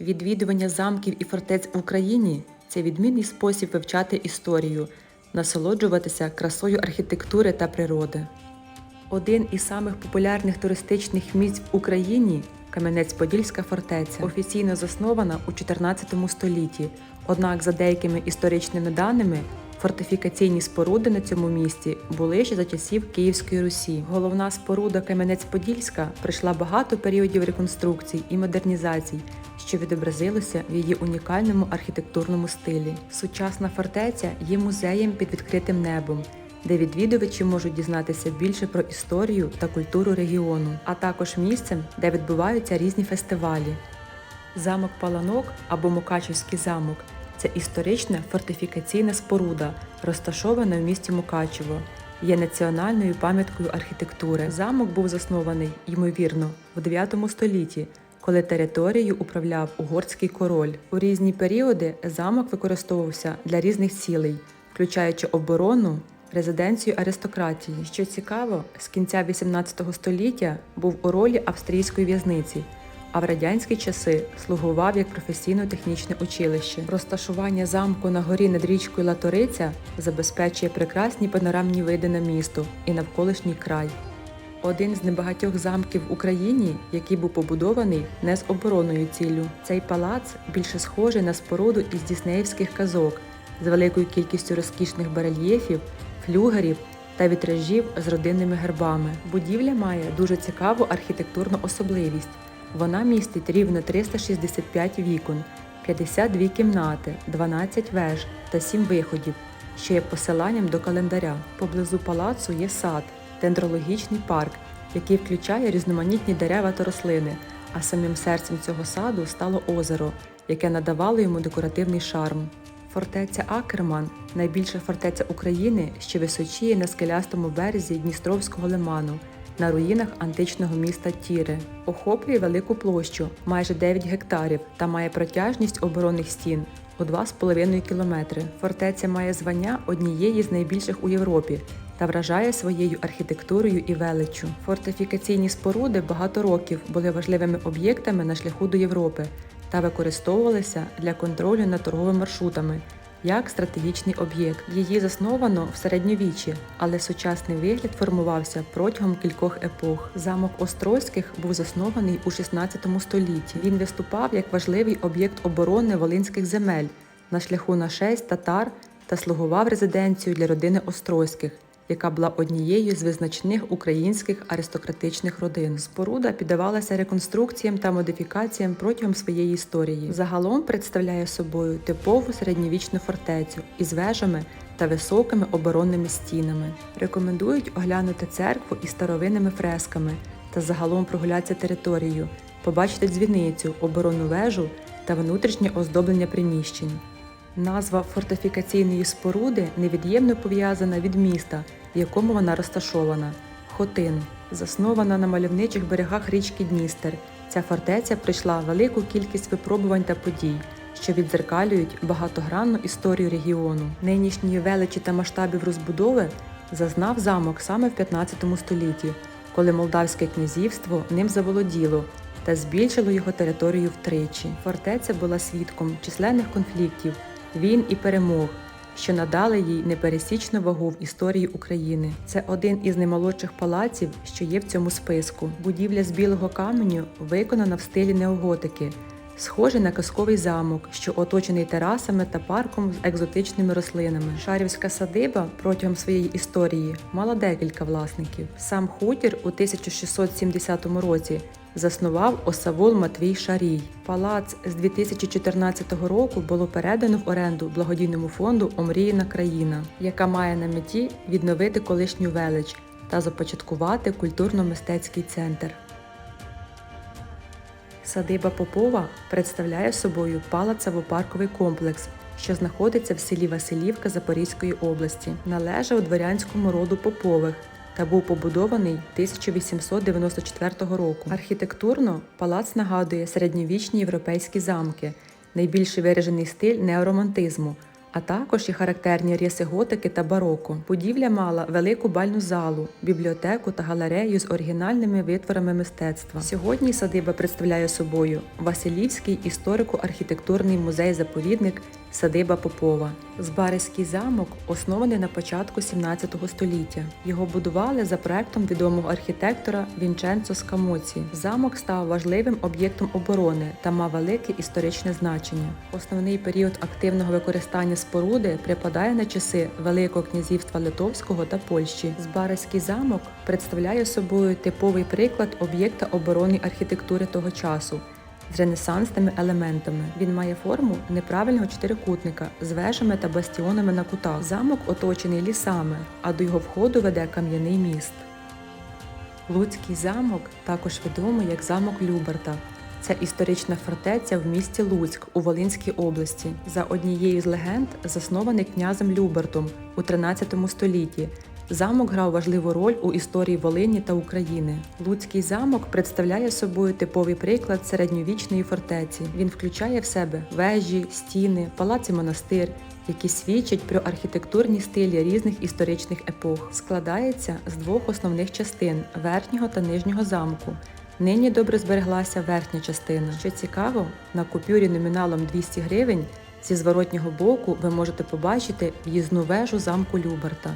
Відвідування замків і фортець в Україні це відмінний спосіб вивчати історію, насолоджуватися красою архітектури та природи. Один із самих популярних туристичних місць в Україні Кам'янець-Подільська фортеця, офіційно заснована у 14 столітті. Однак, за деякими історичними даними, фортифікаційні споруди на цьому місці були ще за часів Київської Русі. Головна споруда Кам'янець-Подільська пройшла багато періодів реконструкцій і модернізацій, що відобразилося в її унікальному архітектурному стилі. Сучасна фортеця є музеєм під відкритим небом, де відвідувачі можуть дізнатися більше про історію та культуру регіону, а також місцем, де відбуваються різні фестивалі. Замок Паланок або Мукачівський замок це історична фортифікаційна споруда, розташована в місті Мукачево. Є національною пам'яткою архітектури. Замок був заснований, ймовірно, в 9 столітті, коли територією управляв угорський король. У різні періоди замок використовувався для різних цілей, включаючи оборону, резиденцію аристократії. Що цікаво, з кінця 18 століття був у ролі австрійської в'язниці, а в радянські часи слугував як професійно-технічне училище. Розташування замку на горі над річкою Латориця забезпечує прекрасні панорамні види на місто і навколишній край. Один з небагатьох замків в Україні, який був побудований не з оборонною ціллю. Цей палац більше схожий на споруду із діснеївських казок з великою кількістю розкішних барельєфів, флюгерів та вітражів з родинними гербами. Будівля має дуже цікаву архітектурну особливість. Вона містить рівно 365 вікон, 52 кімнати, 12 веж та 7 виходів, що є посиланням до календаря. Поблизу палацу є сад, дендрологічний парк, який включає різноманітні дерева та рослини, а самим серцем цього саду стало озеро, яке надавало йому декоративний шарм. Фортеця Акерман найбільша фортеця України, що височіє на скелястому березі Дністровського лиману на руїнах античного міста Тіри. Охоплює велику площу майже 9 гектарів та має протяжність оборонних стін у 2,5 кілометри. Фортеця має звання однієї з найбільших у Європі та вражає своєю архітектурою і величчю. Фортифікаційні споруди багато років були важливими об'єктами на шляху до Європи та використовувалися для контролю над торговими маршрутами як стратегічний об'єкт. Її засновано в середньовіччі, але сучасний вигляд формувався протягом кількох епох. Замок Острозьких був заснований у 16 столітті. Він виступав як важливий об'єкт оборони волинських земель на шляху на шесть татар та слугував резиденцією для родини Острозьких яка була однією з визначних українських аристократичних родин. Споруда піддавалася реконструкціям та модифікаціям протягом своєї історії. Загалом представляє собою типову середньовічну фортецю із вежами та високими оборонними стінами. Рекомендують оглянути церкву із старовинними фресками та загалом прогулятися територією, побачити дзвіницю, оборонну вежу та внутрішнє оздоблення приміщень. Назва фортифікаційної споруди невід'ємно пов'язана від міста, в якому вона розташована. Хотин, заснована на мальовничих берегах річки Дністер. Ця фортеця пройшла велику кількість випробувань та подій, що віддзеркалюють багатогранну історію регіону. Нинішньої величі та масштабів розбудови зазнав замок саме в 15 столітті, коли Молдавське князівство ним заволоділо та збільшило його територію втричі. Фортеця була свідком численних конфліктів війн і перемог, що надали їй непересічну вагу в історії України. Це один із наймолодших палаців, що є в цьому списку. Будівля з білого каменю виконана в стилі неоготики. Схожий на казковий замок, що оточений терасами та парком з екзотичними рослинами. Шарівська садиба протягом своєї історії мала декілька власників. Сам хутір у 1670 році заснував Осавул Матвій Шарій. Палац з 2014 року було передано в оренду благодійному фонду Омріяна країна, яка має на меті відновити колишню велич та започаткувати культурно-мистецький центр. Садиба Попова представляє собою палацево-парковий комплекс, що знаходиться в селі Василівка Запорізької області. Належав дворянському роду Попових та був побудований 1894 року. Архітектурно палац нагадує середньовічні європейські замки, найбільш виражений стиль неоромантизму, а також і характерні риси готики та бароко. Будівля мала велику бальну залу, бібліотеку та галерею з оригінальними витворами мистецтва. Сьогодні садиба представляє собою Василівський історико-архітектурний музей-заповідник Садиба Попова. Збариський замок оснований на початку 17 століття. Його будували за проектом відомого архітектора Вінченцо Скамоці. Замок став важливим об'єктом оборони та мав велике історичне значення. Основний період активного використання споруди припадає на часи Великого князівства Литовського та Польщі. Збариський замок представляє собою типовий приклад об'єкта оборонної архітектури того часу з ренесансними елементами. Він має форму неправильного чотирикутника з вежами та бастіонами на кутах. Замок оточений лісами, а до його входу веде кам'яний міст. Луцький замок також відомий як замок Люберта. Це історична фортеця в місті Луцьк у Волинській області. За однією з легенд, заснований князем Любертом у 13 столітті. Замок грав важливу роль у історії Волині та України. Луцький замок представляє собою типовий приклад середньовічної фортеці. Він включає в себе вежі, стіни, палац і монастир, які свідчать про архітектурні стилі різних історичних епох. Складається з двох основних частин верхнього та нижнього замку. Нині добре збереглася верхня частина. Що цікаво, на купюрі номіналом 200 гривень зі зворотнього боку ви можете побачити в'їзну вежу замку Люберта.